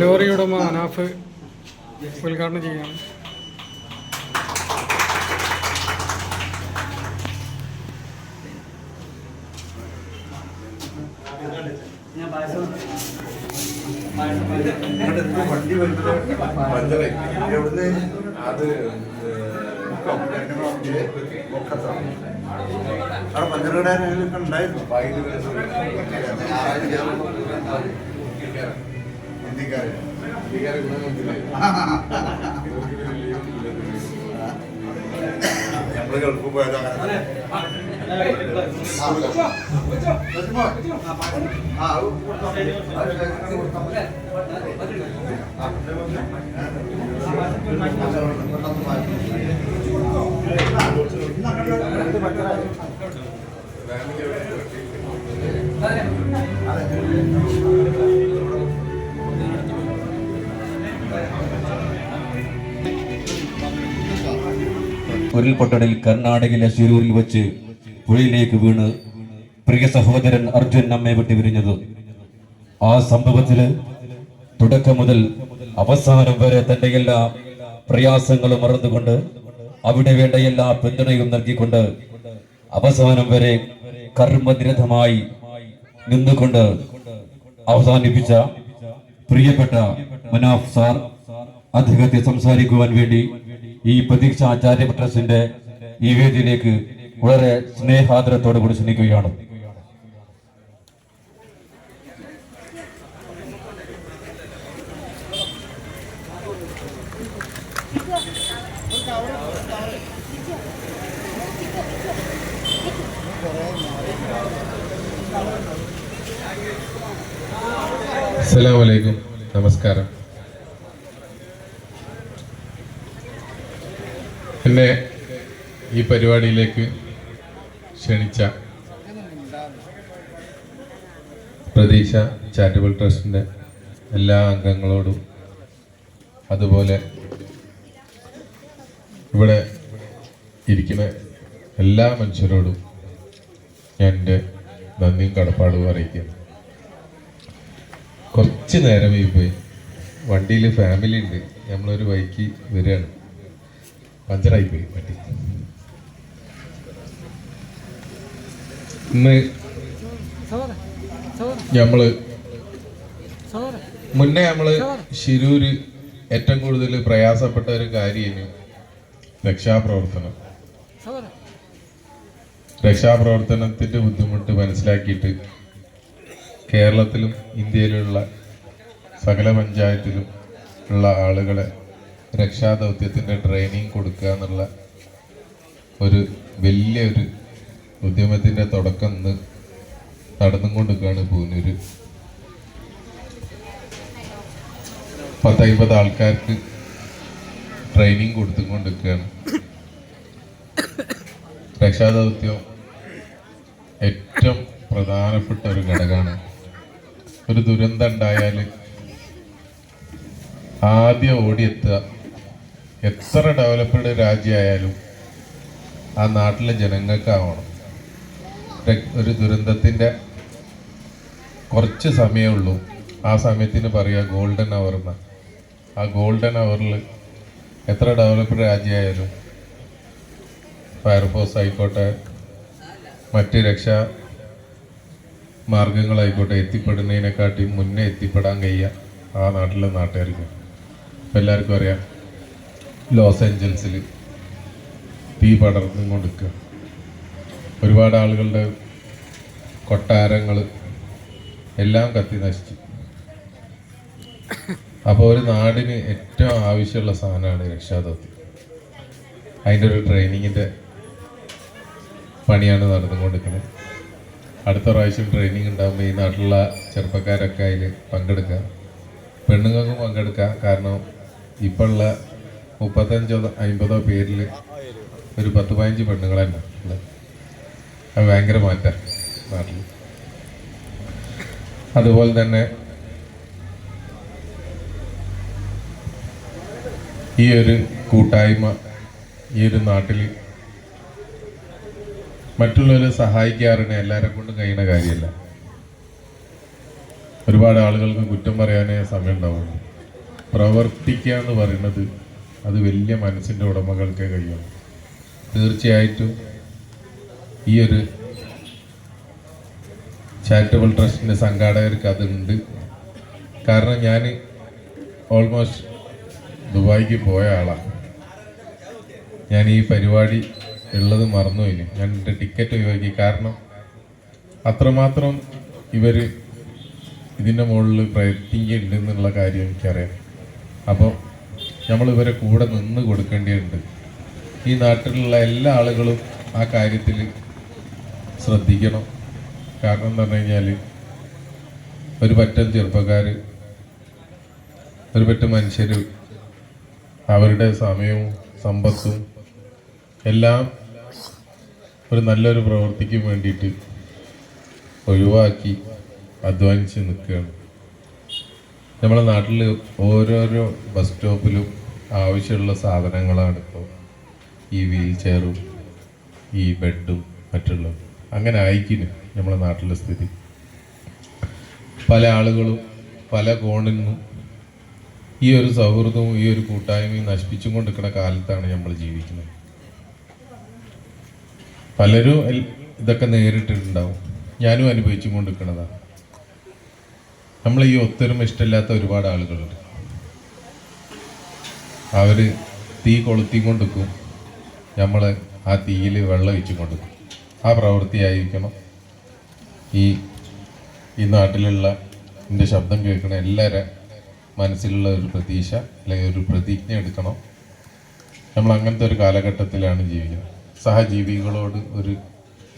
Lorry ഉടമ അനാഫ് ഉദ്ഘാടനം ചെയ്യുകയാണ്. വണ്ടി പഞ്ചറായി എവിടുന്ന് അത് അവിടെ പഞ്ചറിടാനൊക്കെ ഉണ്ടായിരുന്നു? ഹിന്ദിക്കാരൻ നമ്മൾ ഗൾഫ് പോയത് അങ്ങനെ ആ. ഉരുൾപൊട്ടലിൽ കർണാടകയിലെ ശിരൂരിൽ വെച്ച് പുഴയിലേക്ക് വീണ് പ്രിയ സഹോദരൻ അർജുൻ നമ്മെ വിട്ടു വിരിഞ്ഞത്. ആ സംഭവത്തിൽ തുടക്കം മുതൽ അവസാനം വരെ തന്റെ എല്ലാ പ്രയാസങ്ങളും മറന്നുകൊണ്ട് അവിടെ വേണ്ട എല്ലാ പിന്തുണയും നൽകിക്കൊണ്ട് അവസാനം വരെ കർമ്മനിരതമായി നിന്നുകൊണ്ട് അവസാനിപ്പിച്ച പ്രിയപ്പെട്ട മനാഫ് സാർ അദ്ദേഹത്തെ സംസാരിക്കുവാൻ വേണ്ടി ഈ പ്രതീക്ഷ ആചാര്യ ട്രസ്റ്റിന്റെ ഈ വേദിയിലേക്ക് വളരെ സ്നേഹാദരത്തോടു കൂടി ക്ഷണിക്കുകയാണ്. അസ്സലാമലൈക്കും നമസ്കാരം. എന്നെ ഈ പരിപാടിയിലേക്ക് ക്ഷണിച്ച പ്രതീക്ഷ ചാരിറ്റബിൾ ട്രസ്റ്റിന്റെ എല്ലാ അംഗങ്ങളോടും അതുപോലെ ഇവിടെ ഇരിക്കുന്ന എല്ലാ മനുഷ്യരോടും ഞാൻ എന്റെ നന്ദിയും കടപ്പാടും അറിയിക്കുന്നു കുറച്ച് നേരം ഈ പോയി. വണ്ടിയിൽ ഫാമിലി ഉണ്ട്. നമ്മളൊരു ബൈക്ക് വരികയാണ്. പഞ്ചറായി പോയി വണ്ടി. ഇന്ന് നമ്മൾ മുന്നേ നമ്മൾ ശിരൂര് ഏറ്റവും കൂടുതൽ പ്രയാസപ്പെട്ട ഒരു കാര്യമാണ് രക്ഷാപ്രവർത്തനം. രക്ഷാപ്രവർത്തനത്തിന്റെ ബുദ്ധിമുട്ട് മനസ്സിലാക്കിയിട്ട് കേരളത്തിലും ഇന്ത്യയിലുള്ള സകല പഞ്ചായത്തിലും ഉള്ള ആളുകളെ രക്ഷാദൗത്യത്തിന്റെ ട്രെയിനിങ് കൊടുക്കുക എന്നുള്ള ഒരു വലിയൊരു ഉദ്യമത്തിന്റെ തുടക്കം ഇന്ന് നടന്നുകൊണ്ടിരിക്കുകയാണ് പൂനൂര്. പത്തൈമ്പത് ആൾക്കാർക്ക് ട്രെയിനിങ് കൊടുത്തുകൊണ്ടിരിക്കുകയാണ്. രക്ഷാദൗത്യം ഏറ്റവും പ്രധാനപ്പെട്ട ഒരു ഘടകമാണ്. ഒരു ദുരന്തം ഉണ്ടായാൽ ആദ്യം ഓടിയെത്തുക. എത്ര ഡെവലപ്ഡ് രാജ്യമായാലും ആ നാട്ടിലെ ജനങ്ങൾക്കാവണം. ഒരു ദുരന്തത്തിന്റെ കുറച്ച് സമയമേ ഉള്ളൂ. ആ സമയത്തിന് പറയുക ഗോൾഡൻ അവർ എന്ന. ആ ഗോൾഡൻ അവറിൽ എത്ര ഡെവലപ്ഡ് രാജ്യമായാലും ഫയർഫോഴ്സ് ആയിക്കോട്ടെ മറ്റ് രക്ഷാ മാർഗങ്ങളായിക്കോട്ടെ എത്തിപ്പെടുന്നതിനെക്കാട്ടി മുന്നേ എത്തിപ്പെടാൻ കഴിയുക ആ നാട്ടിലെ നാട്ടുകാർക്ക്. ഇപ്പം എല്ലാവർക്കും അറിയാം ലോസ് ഏഞ്ചൽസിൽ തീ പടർന്നും കൊടുക്കുക ഒരുപാട് ആളുകളുടെ കൊട്ടാരങ്ങൾ എല്ലാം കത്തി നശിച്ചു. അപ്പോൾ ഒരു നാടിന് ഏറ്റവും ആവശ്യമുള്ള സാധനമാണ് രക്ഷാദൗത്യം അതിന്റെ ഒരു ട്രെയിനിങ്ങിന്റെ പണിയാണ് നടന്നുകൊണ്ടിരിക്കുന്നത് അടുത്ത പ്രാവശ്യം ട്രെയിനിങ് ഉണ്ടാകുമ്പോൾ ഈ നാട്ടിലുള്ള ചെറുപ്പക്കാരൊക്കെ അതിൽ പങ്കെടുക്കുക. പെണ്ണുങ്ങൾക്കും പങ്കെടുക്കുക. കാരണം ഇപ്പോൾ ഉള്ള മുപ്പത്തഞ്ചോ അമ്പതോ പേരിൽ ഒരു പത്ത് പതിനഞ്ച് പെണ്ണുങ്ങൾ തന്നെ അത് ഭയങ്കര മാറ്റം നാട്ടിൽ അതുപോലെ തന്നെ ഈ ഒരു കൂട്ടായ്മ ഈ ഒരു നാട്ടിൽ മറ്റുള്ളവരെ സഹായിക്കാറുണ്ട് എല്ലാവരെ കൊണ്ടും കഴിയുന്ന കാര്യമല്ല. ഒരുപാട് ആളുകൾക്ക് കുറ്റം പറയാനേ സമയം ഉണ്ടാവുള്ളൂ പ്രവർത്തിക്കുക എന്ന് പറയുന്നത് അത് വലിയ മനസ്സിന്റെ ഉടമകൾക്കേ കഴിയുള്ളൂ. തീർച്ചയായിട്ടും ഈ ഒരു ചാരിറ്റബിൾ ട്രസ്റ്റിന്റെ സംഘാടകർക്ക് അതുണ്ട്. കാരണം ഞാൻ ഓൾമോസ്റ്റ് ദുബായിക്ക് പോയ ആളാണ് ഞാൻ ഈ പരിപാടി ഉള്ളത് മറന്നു ഇനി. ഞാൻ എന്റെ ടിക്കറ്റ് ഒഴിവാക്കി കാരണം അത്രമാത്രം ഇവർ ഇതിന്റെ മുകളിൽ പ്രയത്നിക്കുന്നുണ്ട് എന്നുള്ള കാര്യം എനിക്കറിയാം. അപ്പോൾ നമ്മൾ ഇവരെ കൂടെ നിന്ന് കൊടുക്കേണ്ടതുണ്ട്. ഈ നാട്ടിലുള്ള എല്ലാ ആളുകളും ആ കാര്യത്തിൽ ശ്രദ്ധിക്കണം. കാരണം എന്ന് പറഞ്ഞു കഴിഞ്ഞാൽ ഒരു പറ്റം ചെറുപ്പക്കാർ ഒരു പറ്റം മനുഷ്യർ അവരുടെ സമയവും സമ്പത്തും എല്ലാം ഒരു നല്ലൊരു പ്രവൃത്തിക്ക് വേണ്ടിയിട്ട് ഒഴിവാക്കി അധ്വാനിച്ച് നിൽക്കുകയാണ്. നമ്മുടെ നാട്ടിൽ ഓരോരോ ബസ് സ്റ്റോപ്പിലും ആവശ്യമുള്ള സാധനങ്ങളാണ് ഇപ്പോൾ ഈ വീൽ ചെയറും ഈ ബെഡും മറ്റുള്ളതും. അങ്ങനെ ആയിക്കിന് നമ്മുടെ നാട്ടിലെ സ്ഥിതി. പല ആളുകളും പല കോണിൽ നിന്നും ഈ ഒരു സൗഹൃദവും ഈ ഒരു കൂട്ടായ്മയും നശിപ്പിച്ചും കൊണ്ടിരിക്കുന്ന കാലത്താണ് നമ്മൾ ജീവിക്കുന്നത്. പലരും ഇതൊക്കെ നേരിട്ടിട്ടുണ്ടാവും. ഞാനും അനുഭവിച്ചു കൊണ്ടിരിക്കുന്നതാണ് നമ്മൾ ഈ ഒത്തൊരുമ ഇഷ്ടമില്ലാത്ത ഒരുപാട് ആളുകളുണ്ട്. അവർ തീ കൊളുത്തിക്കൊണ്ടിരിക്കും നമ്മൾ ആ തീയിൽ വെള്ളം ഒഴിച്ചു കൊണ്ടിരിക്കും ആ പ്രവൃത്തിയായിരിക്കണം ഈ ഈ നാട്ടിലുള്ള എന്റെ ശബ്ദം കേൾക്കുന്ന എല്ലാവരും മനസ്സിലുള്ള ഒരു പ്രതീക്ഷ അല്ലെങ്കിൽ ഒരു പ്രതിജ്ഞ എടുക്കണം. നമ്മൾ അങ്ങനത്തെ ഒരു കാലഘട്ടത്തിലാണ് ജീവിക്കുന്നത്. സഹജീവികളോട് ഒരു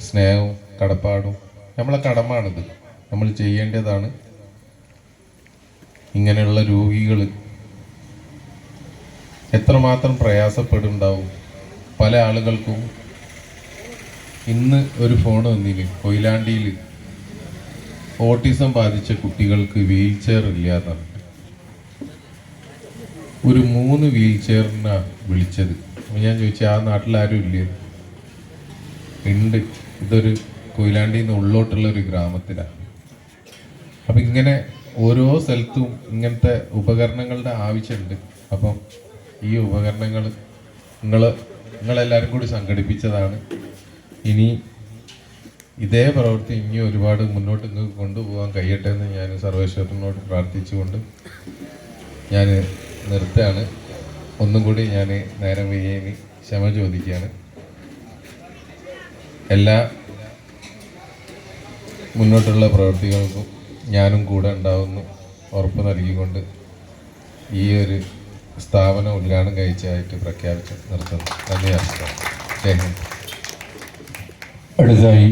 സ്നേഹവും കടപ്പാടും. നമ്മളെ കടമാണിത്. നമ്മൾ ചെയ്യേണ്ടതാണ് ഇങ്ങനെയുള്ള രോഗികൾ എത്രമാത്രം പ്രയാസപ്പെടുണ്ടാവും പല ആളുകൾക്കും ഇന്ന് ഒരു ഫോൺ വന്നില്ല? കൊയിലാണ്ടിയിൽ ഓട്ടിസം ബാധിച്ച കുട്ടികൾക്ക് വീൽ ചെയർ ഇല്ല എന്നാണ്. ഒരു മൂന്ന് വീൽ ചെയറിനാണ് വിളിച്ചത് ഞാൻ ചോദിച്ചു ആ നാട്ടിൽ ആരും ഇല്ലേ? ഉണ്ട്. ഇതൊരു കൊയിലാണ്ടി നിന്ന് ഉള്ളോട്ടുള്ള ഒരു ഗ്രാമത്തിലാണ് അപ്പം ഇങ്ങനെ ഓരോ സ്ഥലത്തും ഇങ്ങനത്തെ ഉപകരണങ്ങളുടെ ആവശ്യമുണ്ട്. അപ്പം ഈ ഉപകരണങ്ങൾ നിങ്ങൾ നിങ്ങളെല്ലാവരും കൂടി സംഘടിപ്പിച്ചതാണ്. ഇനി ഇതേ പ്രവൃത്തി ഇനി ഒരുപാട് മുന്നോട്ട് നിങ്ങൾക്ക് കൊണ്ടുപോകാൻ കഴിയട്ടെ എന്ന് ഞാൻ സർവേശ്വരനോട് പ്രാർത്ഥിച്ചുകൊണ്ട് ഞാൻ നിർത്തുകയാണ്. ഒന്നും കൂടി ഞാൻ നേരം വയ്യേനി ക്ഷമ ചോദിക്കുകയാണ്. എല്ലാ മുന്നോട്ടുള്ള പ്രവൃത്തികൾക്കും ഞാനും കൂടെ ഉണ്ടാവുന്നു ഉറപ്പ് നൽകിക്കൊണ്ട് ഈ ഒരു സ്ഥാപനം ഉദ്ഘാടനം കഴിച്ചതായിട്ട് പ്രഖ്യാപിച്ച് നിർത്തുന്നു. നന്ദി നമസ്കാരം. അടുത്തതായി